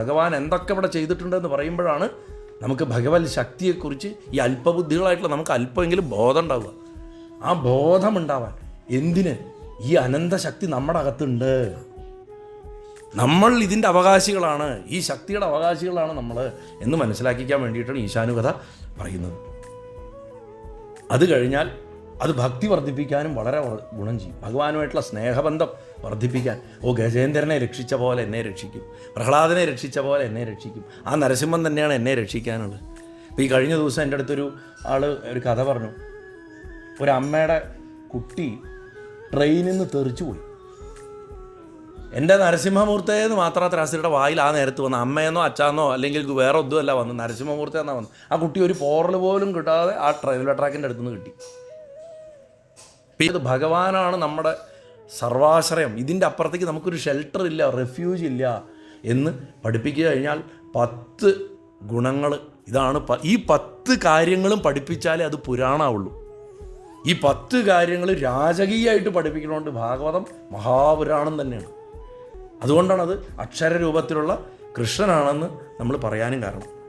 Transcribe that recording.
ഭഗവാൻ എന്തൊക്കെ ഇവിടെ ചെയ്തിട്ടുണ്ടെന്ന് പറയുമ്പോഴാണ് നമുക്ക് ഭഗവത് ശക്തിയെക്കുറിച്ച് ഈ അല്പബുദ്ധികളായിട്ടുള്ള നമുക്ക് അല്പമെങ്കിലും ബോധം ഉണ്ടാവുക. ആ ബോധം ഉണ്ടാവാൻ എന്തിന് ഈ അനന്തശക്തി നമ്മുടെ അകത്തുണ്ട്? നമ്മൾ ഇതിന്റെ അവകാശികളാണ്. ഈ ശക്തിയുടെ അവകാശികളാണ് നമ്മൾ എന്ന് മനസ്സിലാക്കിക്കാൻ വേണ്ടിയിട്ടാണ് ഈശാനുകഥ പറയുന്നത്. അത് കഴിഞ്ഞാൽ അത് ഭക്തി വർദ്ധിപ്പിക്കാനും വളരെ ഗുണം ചെയ്യും. ഭഗവാനുമായിട്ടുള്ള സ്നേഹബന്ധം വർദ്ധിപ്പിക്കാൻ. ഓ ഗജേന്ദ്രനെ രക്ഷിച്ച പോലെ എന്നെ രക്ഷിക്കും. പ്രഹ്ലാദനെ രക്ഷിച്ച പോലെ എന്നെ രക്ഷിക്കും. ആ നരസിംഹം തന്നെയാണ് എന്നെ രക്ഷിക്കാനുള്ളത്. അപ്പോൾ ഈ കഴിഞ്ഞ ദിവസം എന്റെ അടുത്തൊരു ആൾ ഒരു കഥ പറഞ്ഞു. ഒരു അമ്മയുടെ കുട്ടി ട്രെയിനിൽ നിന്ന് തെറിച്ചു പോയി. എന്റെ നരസിംഹമൂർത്തേന്ന് മാത്രം ത്രാസിയുടെ വായിൽ ആ നേരത്ത് വന്ന്. അമ്മയെന്നോ അച്ഛാന്നോ അല്ലെങ്കിൽ വേറെ ഒന്നുമല്ല വന്നു. നരസിംഹമൂർത്തി എന്നാ വന്നു. ആ കുട്ടി ഒരു പോറൽ പോലും കിട്ടാതെ ആ റെയിൽവേ ട്രാക്കിന്റെ അടുത്തുനിന്ന് കിട്ടി. ഇത് ഭഗവാനാണ് നമ്മുടെ സർവാശ്രയം. ഇതിന്റെ അപ്പുറത്തേക്ക് നമുക്കൊരു ഷെൽട്ടർ ഇല്ല റെഫ്യൂജ് ഇല്ല എന്ന് പഠിപ്പിക്കുക കഴിഞ്ഞാൽ പത്ത് ഗുണങ്ങൾ ഇതാണ് ഈ പത്ത് കാര്യങ്ങളും പഠിപ്പിച്ചാലേ അത് പുരാണാവുള്ളൂ. ഈ പത്ത് കാര്യങ്ങൾ രാജകീയമായിട്ട് പഠിപ്പിക്കണോണ്ട് ഭാഗവതം മഹാപുരാണം തന്നെയാണ്. അതുകൊണ്ടാണ് അത് അക്ഷരരൂപത്തിലുള്ള കൃഷ്ണനാണെന്ന് നമ്മൾ പറയാനും കാരണം.